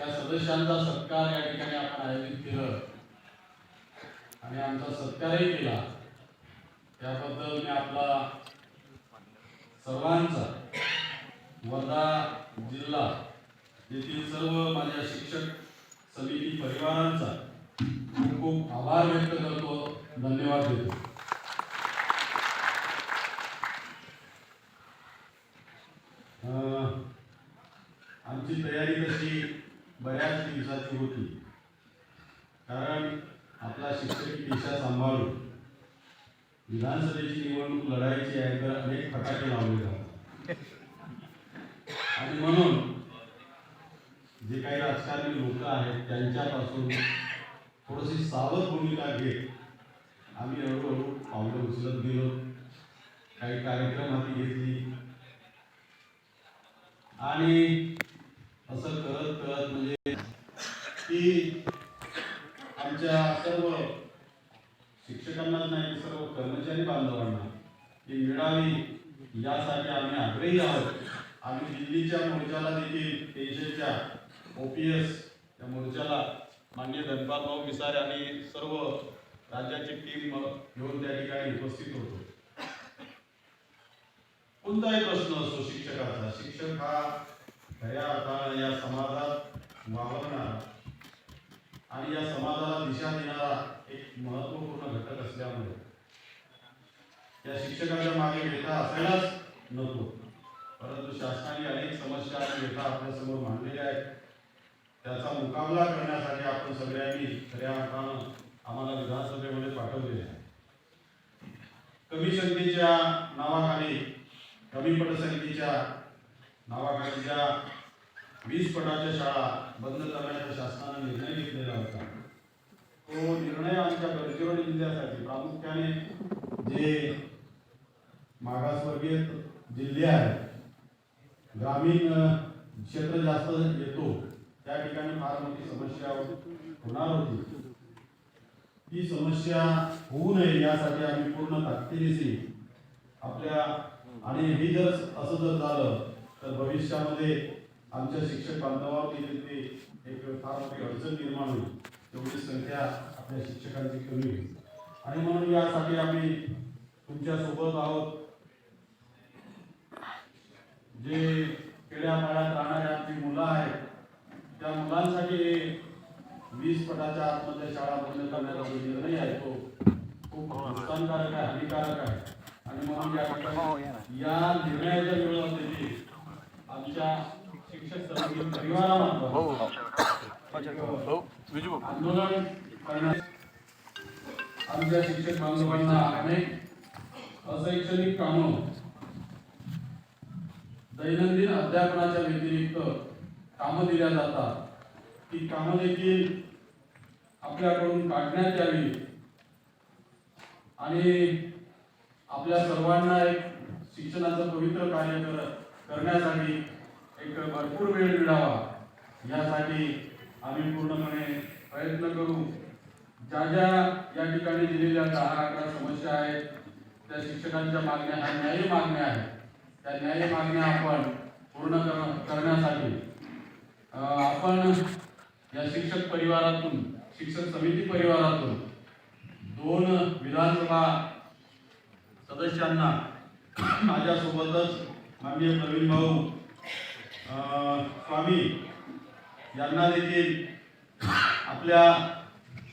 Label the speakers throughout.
Speaker 1: त्या सदस्यांचा सत्कार या ठिकाणी आपण आयोजित केलं. आणि आमचा सत्कारही केला. त्याबद्दल मी आपला सर्वांचा वर्धा जिल्हा येथील सर्व माझ्या शिक्षक समिती परिवारांचा खूप खूप आभार व्यक्त करतो. धन्यवाद देतो. होती. कारण आपला शिक्षक पेशा सांभाळून विधानसभेची निवडणूक लढायची आहे तर अनेक फटाके लावले जातात. आणि म्हणून जे काही राजकारणी लोक आहेत त्यांच्यापासून थोडीशी सावध भूमिका घेत आम्ही हळूहळू पावलं उचलत गेलो. काही कार्यक्रम हाती घेतली. आणि असं करत करत म्हणजे की आमच्या सर्व शिक्षकांनाच नाही सर्व कर्मचारी बांधवांना ती मिळावी यासाठी आम्ही आग्रही आहोत. आम्ही दिल्लीच्या मोर्चाला देखील पेन्शनच्या ओपीएस या मोर्चाला मान्य धनपाल भाऊ मिसार आणि सर्व राज्याची टीम घेऊन त्या ठिकाणी उपस्थित होतो. कोणताही प्रश्न असतो शिक्षकाचा शिक्षक हा खऱ्या अर्थानं या समाजात वावरणारा आणि या समाजाला दिशा देणारा एक महत्त्वपूर्ण घटक असल्यामुळे या शिक्षकाच्या मागे व्यथा असायलाच नको. परंतु शासनाने अनेक समस्या आणि व्यथा आपल्यासमोर मांडलेल्या आहेत. त्याचा मुकाबला करण्यासाठी आपण सगळ्यांनी खऱ्या अर्थानं आम्हाला विधानसभेमध्ये पाठवलेले आहे. कमी संख्येच्या नावाखाली कमी पटसंख्येच्या नावाखाली ज्या वीस पटाच्या शाळा बंद करण्याचा शासनाने निर्णय घेतलेला होता. तो निर्णय आमच्या गडचिरोली जिल्ह्यासाठी प्रामुख्याने जे मागासवर्गीय जिल्हे आहेत ग्रामीण क्षेत्र जास्त येतो त्या ठिकाणी फार मोठी समस्या होणार होती. ही समस्या होऊ नये यासाठी आम्ही पूर्ण ताकदीनिशी आपल्या आणि हे जर असं जर झालं तर भविष्यामध्ये आमच्या शिक्षक बांधवावर देखील ते एक फार मोठी अडचण निर्माण होईल. तेवढी संख्या आपल्या शिक्षकांची कमी होईल. आणि म्हणून यासाठी आम्ही तुमच्यासोबत आहोत. जे खेड्यापाड्यात राहणारे आमची मुलं आहेत त्या मुलांसाठी वीस पटाच्या आतमध्ये शाळा बंद करण्याचा जो निर्णय आहे तो खूप नुकसानकारक आहे हानिकारक आहे. आणि म्हणून या ठिकाणी या निर्णयाच्या विरोधात आमच्या आंदोलन आमच्या शिक्षक बांधवांना अनेक अशैक्षणिक कामं दैनंदिन अध्यापनाच्या व्यतिरिक्त कामं दिल्या जातात ती कामं देखील आपल्याकडून काढण्यात यावी आणि आपल्या सर्वांना एक शिक्षणाचं पवित्र कार्य कर करण्यासाठी एक भरपूर वेळ मिळावा. यासाठी आम्ही पूर्णपणे प्रयत्न करू. ज्या ज्या या ठिकाणी दिलेल्या दहा अकरा समस्या आहेत त्या शिक्षकांच्या मागण्या ह्या न्यायी मागण्या आहेत. त्या न्यायी मागण्या आपण पूर्ण कर करण्यासाठी आपण या शिक्षक परिवारातून शिक्षक समिती परिवारातून दोन विधानसभा सदस्यांना माझ्यासोबतच माननीय प्रवीण भाऊ स्वामी यांना देखील आपल्या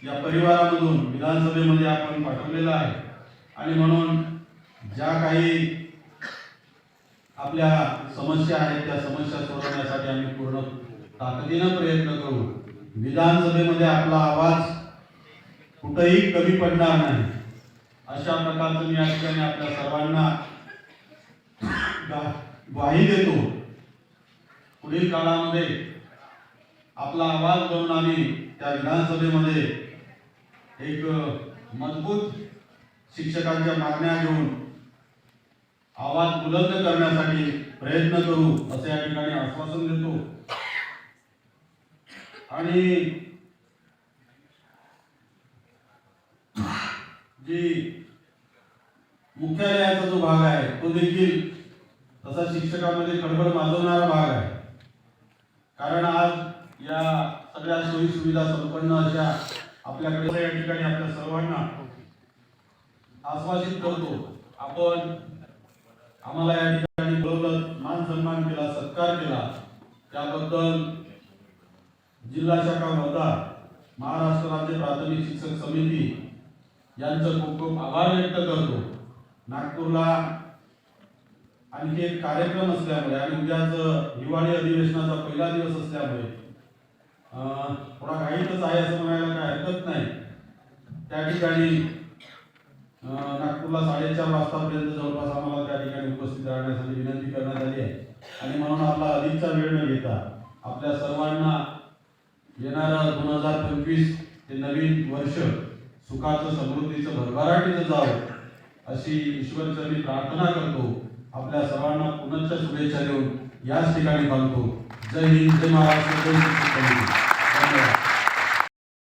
Speaker 1: या परिवारामधून विधानसभेमध्ये आपण पाठवलेलं आहे. आणि म्हणून ज्या काही आपल्या समस्या आहेत त्या समस्या सोडवण्यासाठी आम्ही पूर्ण ताकदीनं प्रयत्न करू. विधानसभेमध्ये आपला आवाज कुठंही कमी पडणार नाही. अशा प्रकारचं मी या ठिकाणी आपल्या सर्वांना गा- ग्वाही देतो. पुढील काळामध्ये आपला आवाज करून आम्ही त्या विधानसभेमध्ये एक मजबूत शिक्षकांच्या मागण्या घेऊन आवाज बुलंद करण्यासाठी प्रयत्न करू असे या ठिकाणी आश्वासन देतो. आणि जी मुख्यालयाचा जो भाग आहे तो देखील तसा शिक्षकामध्ये खडबड माजवणारा भाग आहे. कारण आज या सगळ्या सोयी सुविधा संपन्न अशा आपल्याकडे या ठिकाणी आपल्या सर्वांना आश्वासित करतो. आपण आम्हाला या ठिकाणी बोलवलं मान सन्मान केला सत्कार केला. त्याबद्दल जिल्हा शाखा मतदार महाराष्ट्र राज्य प्राथमिक शिक्षक समिती यांचं खूप खूप आभार व्यक्त करतो. नागपूरला आणखी एक कार्यक्रम असल्यामुळे आणि उद्याच हिवाळी अधिवेशनाचा पहिला दिवस असल्यामुळे थोडा घाईतच आहे असं म्हणायला काय हरकत नाही. त्या ठिकाणी नागपूरला साडेचार वाजतापर्यंत जवळपास आम्हाला त्या ठिकाणी उपस्थित राहण्यासाठी विनंती करण्यात आली आहे. आणि म्हणून आपला अधिकचा वेळ न घेता आपल्या सर्वांना येणारा दोन हजार पंचवीस ते नवीन वर्ष सुखाचं समृद्धीचं भरभराटीचं जावं अशी ईश्वरचरणी प्रार्थना करतो. आपल्या सर्वांना पुनश्च शुभेच्छा देऊन याच ठिकाणी बांधतो जय हिंद जय महाराष्ट्र जय